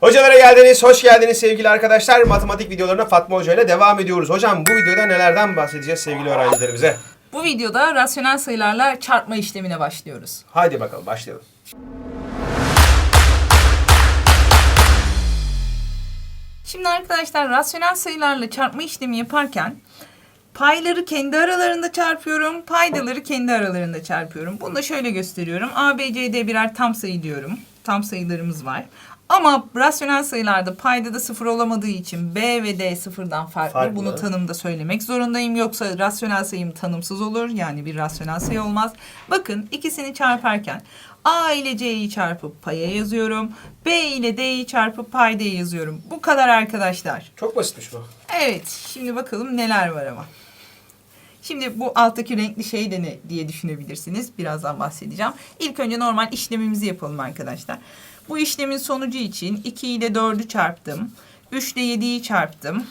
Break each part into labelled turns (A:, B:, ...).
A: Hocalara geldiniz, hoş geldiniz sevgili arkadaşlar. Matematik videolarına Fatma Hoca ile devam ediyoruz. Hocam bu videoda nelerden bahsedeceğiz sevgili öğrencilerimize?
B: Bu videoda rasyonel sayılarla çarpma işlemine başlıyoruz.
A: Haydi bakalım başlayalım.
B: Şimdi arkadaşlar rasyonel sayılarla çarpma işlemi yaparken payları kendi aralarında çarpıyorum, paydaları kendi aralarında çarpıyorum. Bunu da şöyle gösteriyorum. A, B, C, D birer tam sayı diyorum. Tam sayılarımız var. Ama rasyonel sayılarda payda da sıfır olamadığı için B ve D sıfırdan farklı.
A: Farklı.
B: Bunu tanımda söylemek zorundayım. Yoksa rasyonel sayım tanımsız olur. Yani bir rasyonel sayı olmaz. Bakın ikisini çarparken A ile C'yi çarpıp paya yazıyorum. B ile D'yi çarpıp paydaya yazıyorum. Bu kadar arkadaşlar.
A: Çok basitmiş bu.
B: Evet, şimdi bakalım neler var ama. Şimdi bu alttaki renkli şey de ne diye düşünebilirsiniz. Birazdan bahsedeceğim. İlk önce normal işlemimizi yapalım arkadaşlar. Bu işlemin sonucu için 2 ile 4'ü çarptım. 3 ile 7'yi çarptım.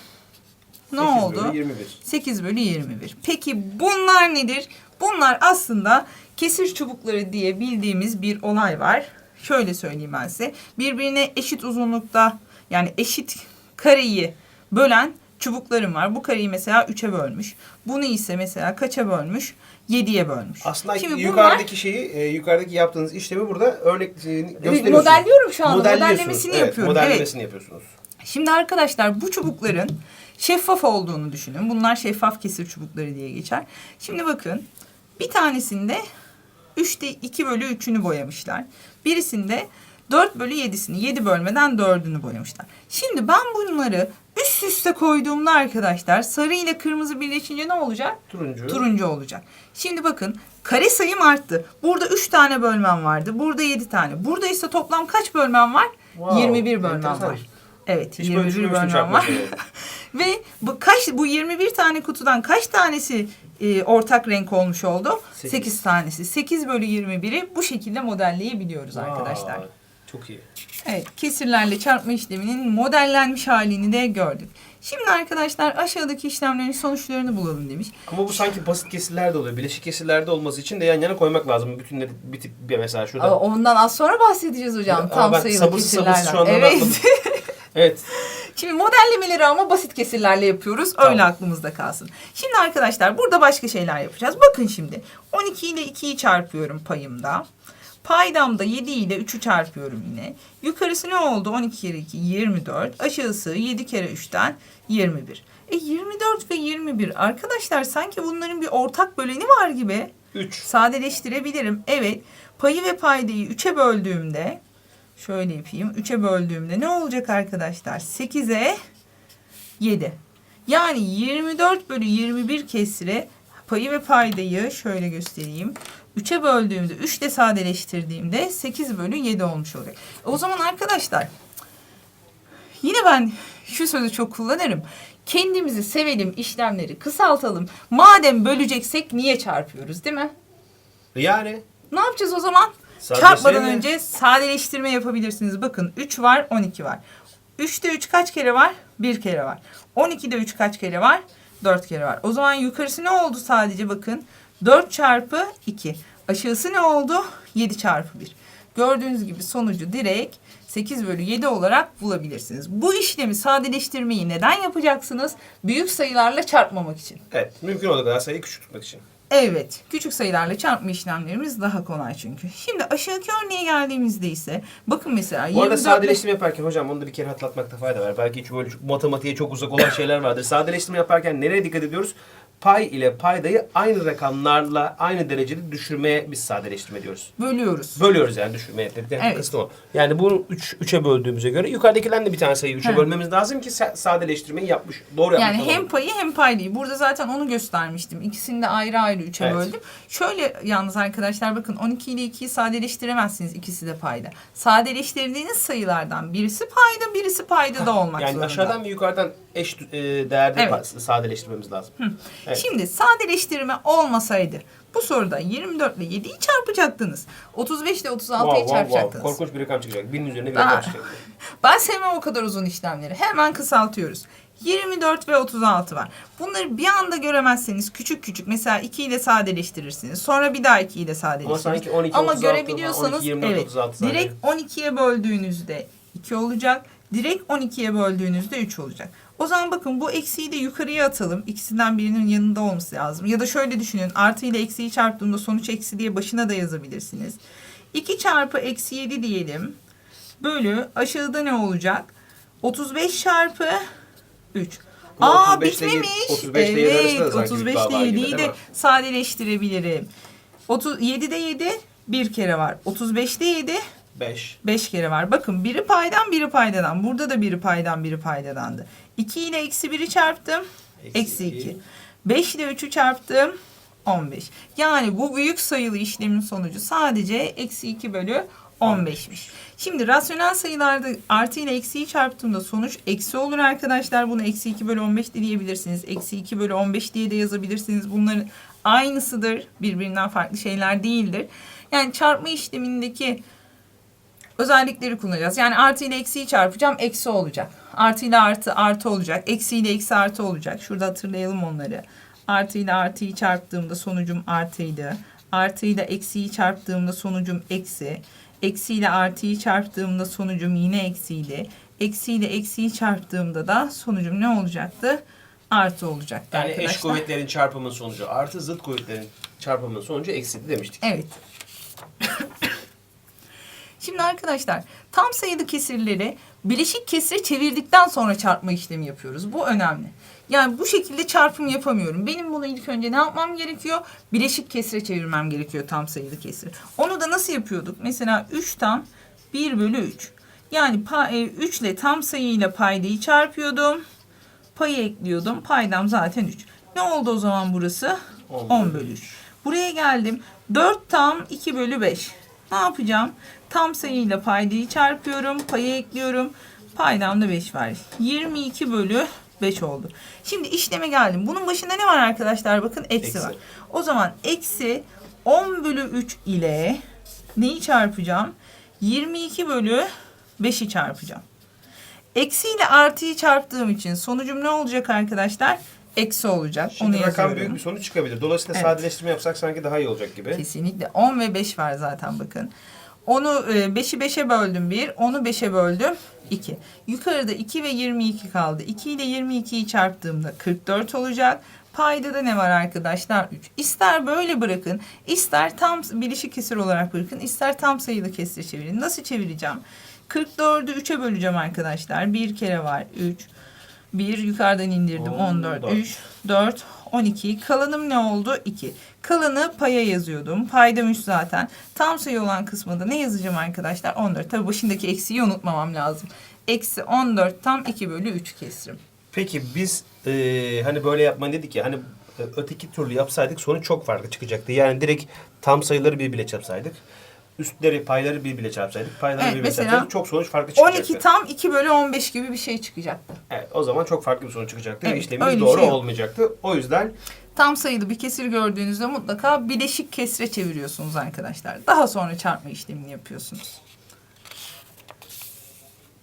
B: Ne
A: 8
B: oldu?
A: bölü 21.
B: 8 bölü 21. Peki bunlar nedir? Bunlar aslında kesir çubukları diye bildiğimiz bir olay var. Şöyle söyleyeyim ben size. Birbirine eşit uzunlukta yani eşit kareyi bölen çubuklarım var. Bu kareyi mesela 3'e bölmüş. Bunu ise mesela kaça bölmüş? 7'ye bölmüş.
A: Aslında
B: Şimdi bunlar-
A: yukarıdaki şeyi, e, yukarıdaki yaptığınız işlemi burada örnek e, gösteriyorsunuz.
B: modelliyorum şu anda. Modellemesini
A: evet,
B: yapıyorum.
A: Modellemesini yapıyorsunuz.
B: Şimdi arkadaşlar bu çubukların şeffaf olduğunu düşünün. Bunlar şeffaf kesir çubukları diye geçer. Şimdi bakın bir tanesinde 3'te 2 bölü 3'ünü boyamışlar. Birisinde 4 bölü 7'sini 7 bölmeden 4'ünü boyamışlar. Şimdi ben bunları üst üste koyduğumda arkadaşlar sarı ile kırmızı birleşince ne olacak?
A: Turuncu.
B: Turuncu olacak. Şimdi bakın kare sayım arttı. Burada 3 tane bölmem vardı. Burada 7 tane. Burada ise toplam kaç bölmem var?
A: Wow,
B: 21 bölmem
A: enteresan.
B: var. Evet,
A: Hiç böyle
B: 21
A: düşünmemiştim
B: bölmem var. Ve bu kaç bu 21 tane kutudan kaç tanesi e, ortak renk olmuş oldu?
A: Sekiz.
B: 8 tanesi. 8 bölü 21'i bu şekilde modelleyebiliyoruz arkadaşlar.
A: Çok iyi.
B: Evet, kesirlerle çarpma işleminin modellenmiş halini de gördük. Şimdi arkadaşlar aşağıdaki işlemlerin sonuçlarını bulalım demiş.
A: Ama bu sanki basit kesirlerde oluyor. Bileşik kesirlerde olması için de yan yana koymak lazım. Bütünleri bir tip bir mesela şurada.
B: Ama ondan az sonra bahsedeceğiz hocam.
A: Ama
B: Tam sayılı
A: sabırsız sabırsız
B: kesirlerden.
A: şu anda
B: evet.
A: Evet.
B: Şimdi modellemeleri ama basit kesirlerle yapıyoruz. Öyle
A: Tamam.
B: aklımızda kalsın. Şimdi arkadaşlar burada başka şeyler yapacağız. Bakın şimdi 12 ile 2'yi çarpıyorum payımda. Paydamda 7 ile 3'ü çarpıyorum yine. Yukarısı ne oldu? 12 kere 2 24. Aşağısı 7 kere 3'ten 21. E 24 ve 21 arkadaşlar sanki bunların bir ortak böleni var gibi.
A: 3.
B: Sadeleştirebilirim. Evet. Payı ve paydayı 3'e böldüğümde şöyle yapayım. 3'e böldüğümde ne olacak arkadaşlar? 8'e 7. Yani 24 bölü 21 kesire payı ve paydayı şöyle göstereyim. 3'e böldüğümde 3 de sadeleştirdiğimde 8 bölü 7 olmuş olacak. O zaman arkadaşlar yine ben şu sözü çok kullanırım. Kendimizi sevelim, işlemleri kısaltalım. Madem böleceksek niye çarpıyoruz değil mi?
A: Yani
B: Ne yapacağız o zaman? Çarpmadan önce sadeleştirme yapabilirsiniz. Bakın 3 var 12 var. 3'te 3 kaç kere var? 1 kere var. 12'de 3 kaç kere var? 4 kere var. O zaman yukarısı ne oldu sadece bakın. 4 çarpı 2. Aşağısı ne oldu? 7 çarpı 1. Gördüğünüz gibi sonucu direkt 8 bölü 7 olarak bulabilirsiniz. Bu işlemi sadeleştirmeyi neden yapacaksınız? Büyük sayılarla çarpmamak için.
A: evet mümkün olduğu kadar sayıyı küçük tutmak için.
B: Evet, küçük sayılarla çarpma işlemlerimiz daha kolay çünkü. Şimdi aşağıdaki örneğe geldiğimizde ise bakın mesela
A: Bu arada
B: 24
A: sadeleştirme yaparken hocam onu da bir kere hatırlatmakta fayda var. Belki hiç böyle çok, matematiğe çok uzak olan şeyler vardır. Sadeleştirme yaparken nereye dikkat ediyoruz? Pay ile paydayı aynı rakamlarla aynı derecede düşürmeye biz sadeleştirme diyoruz.
B: bölüyoruz.
A: Bölüyoruz yani düşürmeye. Evet.
B: Evet.
A: Kısmı o. Yani bunu 3 üç, 3'e böldüğümüze göre yukarıdakilerin de bir tane sayıyı 3'e
B: He.
A: bölmemiz lazım ki sa- sadeleştirmeyi yapmış. Doğru yapmış
B: Yani hem payı hem paydayı. Burada zaten onu göstermiştim. İkisini de ayrı ayrı üçe
A: Evet.
B: böldüm. Şöyle yalnız arkadaşlar bakın 12 ile 2'yi sadeleştiremezsiniz ikisi de payda. Sadeleştirdiğiniz sayılardan birisi payda birisi payda da olmak
A: Yani
B: zorunda.
A: aşağıdan ve yukarıdan eş e, değerde
B: Evet.
A: sadeleştirmemiz lazım. Evet.
B: Şimdi sadeleştirme olmasaydı bu soruda 24 ile 7'yi çarpacaktınız. 35 ile 36'yı
A: Wow, wow, wow.
B: çarpacaktınız.
A: Korkunç bir rakam çıkacak. Binin üzerine bir
B: Aa.
A: rakam çıkacak.
B: Ben sevmem o kadar uzun işlemleri. Hemen kısaltıyoruz. 24 ve 36 var. Bunları bir anda göremezseniz küçük küçük mesela 2 ile sadeleştirirsiniz. Sonra bir daha 2 ile sadeleştirirsiniz.
A: Ama sanki 12,
B: Ama
A: 36
B: görebiliyorsanız
A: 12, 24,
B: evet
A: 36 saniye.
B: direkt 12'ye böldüğünüzde 2 olacak. Direkt 12'ye böldüğünüzde 3 olacak. O zaman bakın bu eksiği de yukarıya atalım. İkisinden birinin yanında olması lazım. Ya da şöyle düşünün. Artı ile eksiği çarptığımda sonuç eksi diye başına da yazabilirsiniz. 2 çarpı eksi 7 diyelim. Bölü aşağıda ne olacak? 35 çarpı 3.
A: Bu
B: Aa
A: 35 ile yedi-
B: bitmemiş.
A: 35 ile
B: evet,
A: sanki bir
B: 35
A: bağ
B: ile
A: var gibi,
B: 7'yi
A: değil
B: de sadeleştirebilirim. 30, 7'de 7 bir kere var. 35'te 7
A: 5.
B: 5 kere var. Bakın biri paydan biri paydadan. Burada da biri paydan biri paydadandı. 2 ile eksi 1'i çarptım.
A: Eksi
B: Eksi
A: iki.
B: 2. 5 ile 3'ü çarptım. 15. Yani bu büyük sayılı işlemin sonucu sadece eksi 2 bölü 15'miş. Şimdi rasyonel sayılarda artı ile eksiyi çarptığımda sonuç eksi olur arkadaşlar. Bunu eksi 2 bölü 15 de diyebilirsiniz. Eksi 2 bölü 15 diye de yazabilirsiniz. Bunların aynısıdır. Birbirinden farklı şeyler değildir. Yani çarpma işlemindeki özellikleri kullanacağız. Yani artı ile eksiyi çarpacağım eksi olacak. Artı ile artı artı olacak. Eksi ile eksi artı olacak. Şurada hatırlayalım onları. Artı ile artıyı çarptığımda sonucum artıydı. Artı ile eksiyi çarptığımda sonucum eksi. Eksi ile artıyı çarptığımda sonucum yine eksiydi. Eksi ile eksiyi çarptığımda da sonucum ne olacaktı? Artı olacaktı
A: Yani
B: arkadaşlar.
A: eş kuvvetlerin çarpımının sonucu artı zıt kuvvetlerin çarpımının sonucu eksiydi demiştik.
B: Evet. Şimdi arkadaşlar tam sayılı kesirleri bileşik kesire çevirdikten sonra çarpma işlemi yapıyoruz. Bu önemli. Yani bu şekilde çarpım yapamıyorum. Benim bunu ilk önce ne yapmam gerekiyor? Bileşik kesire çevirmem gerekiyor tam sayılı kesir. Onu da nasıl yapıyorduk? Mesela 3 tam 1 bölü 3. Yani 3 ile tam sayıyla paydayı çarpıyordum. Payı ekliyordum. Paydam zaten 3. Ne oldu o zaman burası?
A: 10
B: 10 bölü 3. Buraya geldim. 4 tam 2 bölü 5. Ne yapacağım? Tam sayıyla paydayı çarpıyorum. Payı ekliyorum. Paydam da 5 var. 22 bölü 5 oldu. Şimdi işleme geldim. Bunun başında ne var arkadaşlar? Bakın eksi,
A: Eksi.
B: var. O zaman eksi 10 bölü 3 ile neyi çarpacağım? 22 bölü 5'i çarpacağım. Eksi ile artıyı çarptığım için sonucum ne olacak arkadaşlar? Eksi olacak.
A: Şimdi
B: Onu
A: rakam
B: yazıyorum.
A: büyük bir sonuç çıkabilir. Dolayısıyla
B: Evet.
A: sadeleştirme yapsak sanki daha iyi olacak gibi.
B: Kesinlikle 10 ve 5 var zaten bakın. Onu 5'i 5'e böldüm 1, onu 5'e böldüm 2. Yukarıda 2 ve 22 kaldı. 2 ile 22'yi çarptığımda 44 olacak. Payda da ne var arkadaşlar? 3. İster böyle bırakın, ister tam bilişik kesir olarak bırakın, ister tam sayılı kesir çevirin. Nasıl çevireceğim? 44'ü 3'e böleceğim arkadaşlar. Bir kere var 3. 1 yukarıdan indirdim 14,
A: 14.
B: 3, 4, 12. Kalanım ne oldu? 2. Kalanı paya yazıyordum. Paydam 3 zaten. Tam sayı olan kısmında ne yazacağım arkadaşlar? 14. Tabii başındaki eksiği unutmamam lazım. Eksi 14 tam 2 bölü 3 kesirim.
A: Peki biz eee, hani böyle yapma dedik ya hani e, öteki türlü yapsaydık sonuç çok farklı çıkacaktı. Yani direkt tam sayıları birbirine çarpsaydık. Üstleri payları birbirine çarpsaydık. Payları
B: Evet,
A: birbirine
B: mesela
A: çarpsaydık çok sonuç farklı çıkacaktı.
B: 12 tam 2 bölü 15 gibi bir şey çıkacaktı.
A: Evet, o zaman çok farklı bir sonuç çıkacaktı. ve
B: Evet,
A: işlemimiz
B: bir
A: doğru
B: şey yok.
A: olmayacaktı. O yüzden
B: Tam sayılı bir kesir gördüğünüzde mutlaka bileşik kesre çeviriyorsunuz arkadaşlar. Daha sonra çarpma işlemini yapıyorsunuz.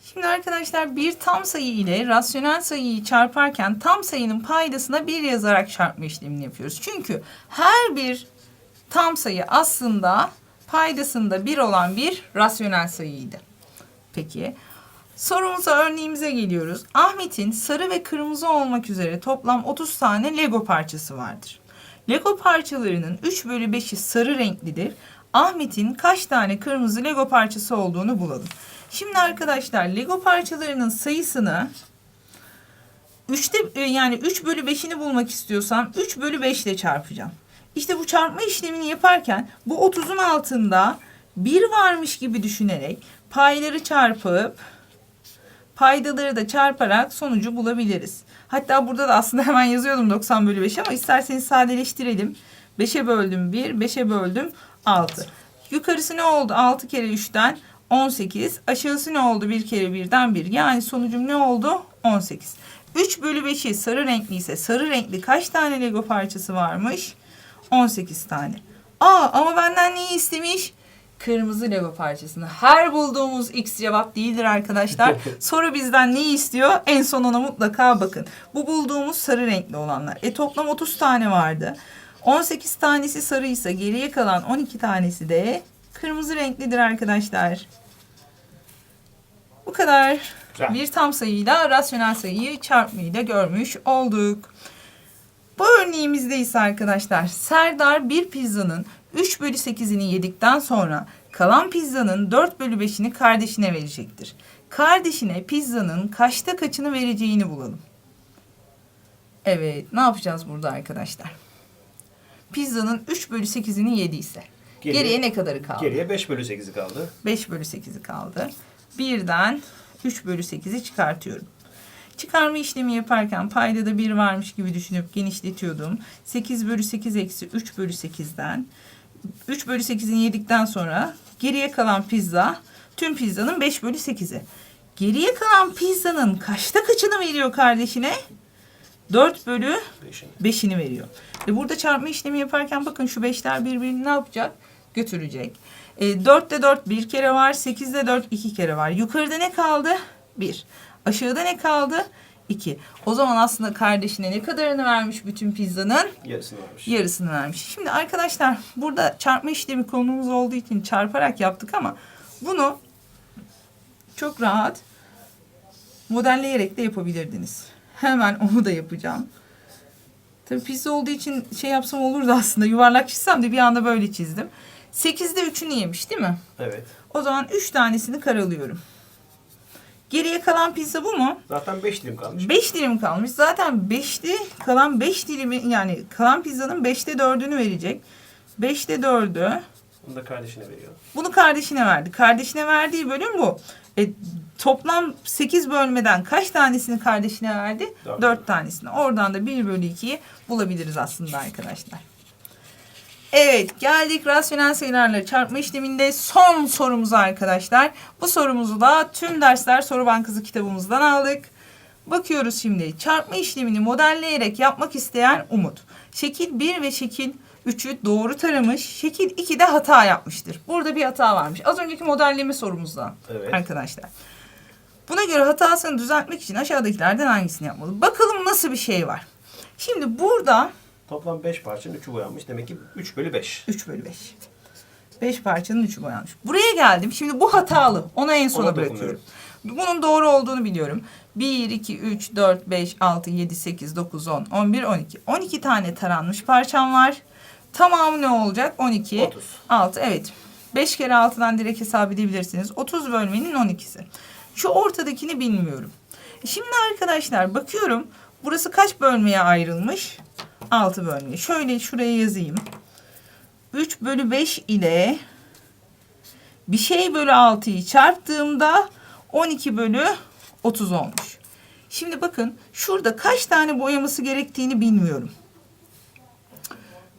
B: Şimdi arkadaşlar bir tam sayı ile rasyonel sayıyı çarparken tam sayının paydasına bir yazarak çarpma işlemini yapıyoruz. Çünkü her bir tam sayı aslında paydasında bir olan bir rasyonel sayıydı. Peki sorumuza örneğimize geliyoruz. Ahmet'in sarı ve kırmızı olmak üzere toplam 30 tane Lego parçası vardır. Lego parçalarının 3 bölü 5'i sarı renklidir. Ahmet'in kaç tane kırmızı Lego parçası olduğunu bulalım. Şimdi arkadaşlar Lego parçalarının sayısını 3'te e, yani 3 bölü 5'ini bulmak istiyorsam 3 bölü 5 ile çarpacağım. İşte bu çarpma işlemini yaparken bu 30'un altında 1 varmış gibi düşünerek payları çarpıp paydaları da çarparak sonucu bulabiliriz. Hatta burada da aslında hemen yazıyordum 90 bölü 5 ama isterseniz sadeleştirelim. 5'e böldüm 1, 5'e böldüm 6. Yukarısı ne oldu? 6 kere 3'ten 18. Aşağısı ne oldu? 1 kere 1'den 1. Yani sonucum ne oldu? 18. 3 bölü 5'i sarı renkli ise sarı renkli kaç tane Lego parçası varmış? 18 tane. Aa ama benden neyi istemiş? Kırmızı Lego parçasını. Her bulduğumuz X cevap değildir arkadaşlar. Soru bizden neyi istiyor? En son ona mutlaka bakın. Bu bulduğumuz sarı renkli olanlar. E toplam 30 tane vardı. 18 tanesi sarıysa geriye kalan 12 tanesi de kırmızı renklidir arkadaşlar. Bu kadar. Bir tam sayıyla rasyonel sayıyı çarpmayı da görmüş olduk. Bu örneğimizde ise arkadaşlar Serdar bir pizzanın 3 bölü 8'ini yedikten sonra kalan pizzanın 4 bölü 5'ini kardeşine verecektir. Kardeşine pizzanın kaçta kaçını vereceğini bulalım. Evet ne yapacağız burada arkadaşlar? Pizzanın 3 bölü 8'ini yediyse.
A: Geriye-
B: Geriye ne kadarı kaldı?
A: Geriye 5 bölü 8'i kaldı.
B: 5 bölü 8'i kaldı. Birden 3 bölü 8'i çıkartıyorum. Çıkarma işlemi yaparken payda da 1 varmış gibi düşünüp genişletiyordum. 8 bölü 8 eksi 3 bölü 8'den 3 bölü 8'ini yedikten sonra geriye kalan pizza tüm pizzanın 5 bölü 8'i. Geriye kalan pizzanın kaçta kaçını veriyor kardeşine? 4 bölü
A: 5'in.
B: 5'ini veriyor. Ve burada çarpma işlemi yaparken bakın şu 5'ler birbirini ne yapacak? Götürecek. E, 4'te 4 bir kere var. 8'de 4 iki kere var. Yukarıda ne kaldı? 1. Aşağıda ne kaldı? 2. O zaman aslında kardeşine ne kadarını vermiş bütün pizzanın?
A: Yarısını almış.
B: Yarısını vermiş. Şimdi arkadaşlar burada çarpma işlemi konumuz olduğu için çarparak yaptık ama bunu çok rahat modelleyerek de yapabilirdiniz. Hemen onu da yapacağım. Tabii pizza olduğu için şey yapsam olurdu aslında. Yuvarlak çizsem de bir anda böyle çizdim. 8'de 3'ünü yemiş değil mi?
A: Evet.
B: O zaman 3 tanesini karalıyorum. Geriye kalan pizza bu mu?
A: Zaten 5 dilim kalmış.
B: 5 dilim kalmış. Zaten 5'li kalan 5 dilimi yani kalan pizzanın 5'te 4'ünü verecek. 5'te 4'ü
A: Bunu da kardeşine veriyor.
B: bunu kardeşine verdi. Kardeşine verdiği bölüm bu. E, toplam 8 bölmeden kaç tanesini kardeşine verdi?
A: Dört.
B: 4 tanesini. Oradan da 1 bölü 2'yi bulabiliriz aslında arkadaşlar. Evet geldik rasyonel sayılarla çarpma işleminde son sorumuza arkadaşlar. Bu sorumuzu da tüm dersler soru bankası kitabımızdan aldık. Bakıyoruz şimdi çarpma işlemini modelleyerek yapmak isteyen Umut. Şekil 1 ve şekil 3'ü doğru taramış. Şekil 2'de hata yapmıştır. Burada bir hata varmış. Az önceki modelleme sorumuzdan
A: Evet.
B: arkadaşlar. Buna göre hatasını düzeltmek için aşağıdakilerden hangisini yapmalı? Bakalım nasıl bir şey var. Şimdi burada
A: Toplam 5 parçanın 3'ü boyanmış. Demek ki 3 bölü 5.
B: 3 bölü 5. 5 parçanın 3'ü boyanmış. Buraya geldim. Şimdi bu hatalı. Ona en sona
A: Ona
B: bırakıyorum. Bunun doğru olduğunu biliyorum. 1, 2, 3, 4, 5, 6, 7, 8, 9, 10, 11, 12. 12 tane taranmış parçam var. Tamamı ne olacak? 12,
A: 30.
B: 6. Evet. 5 kere 6'dan direkt hesap edebilirsiniz. 30 bölmenin 12'si. Şu ortadakini bilmiyorum. Şimdi arkadaşlar bakıyorum. Burası kaç bölmeye ayrılmış? 6 bölmeye. Şöyle şuraya yazayım. 3 bölü 5 ile bir şey bölü 6'yı çarptığımda 12 bölü 30 olmuş. Şimdi bakın şurada kaç tane boyaması gerektiğini bilmiyorum.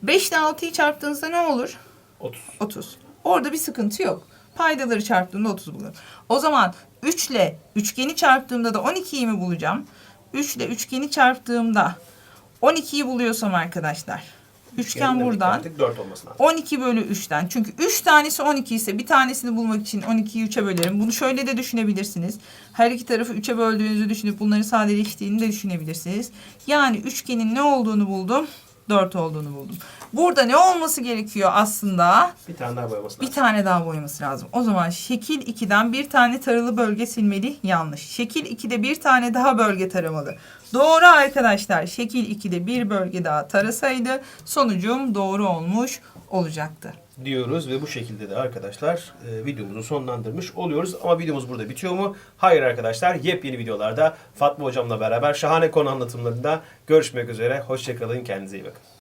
B: 5 ile 6'yı çarptığınızda ne olur?
A: 30.
B: 30. Orada bir sıkıntı yok. Paydaları çarptığımda 30 bulurum. O zaman 3 ile üçgeni çarptığımda da 12'yi mi bulacağım? 3 ile üçgeni çarptığımda 12'yi buluyorsam arkadaşlar. Üçgen buradan.
A: Artık 4 olması lazım.
B: 12 bölü 3'ten. Çünkü 3 tanesi 12 ise bir tanesini bulmak için 12'yi 3'e bölerim. Bunu şöyle de düşünebilirsiniz. Her iki tarafı 3'e böldüğünüzü düşünüp bunların sadeleştiğini de düşünebilirsiniz. Yani üçgenin ne olduğunu buldum. 4 olduğunu buldum. Burada ne olması gerekiyor aslında?
A: Bir tane daha boyaması
B: Bir
A: lazım.
B: tane daha boyaması lazım. O zaman şekil 2'den bir tane taralı bölge silmeli. Yanlış. Şekil 2'de bir tane daha bölge taramalı. Doğru arkadaşlar. Şekil 2'de bir bölge daha tarasaydı sonucum doğru olmuş olacaktı.
A: diyoruz ve bu şekilde de arkadaşlar e, videomuzu sonlandırmış oluyoruz. Ama videomuz burada bitiyor mu? Hayır arkadaşlar. Yepyeni videolarda Fatma hocamla beraber şahane konu anlatımlarında görüşmek üzere. Hoşçakalın. Kendinize iyi bakın.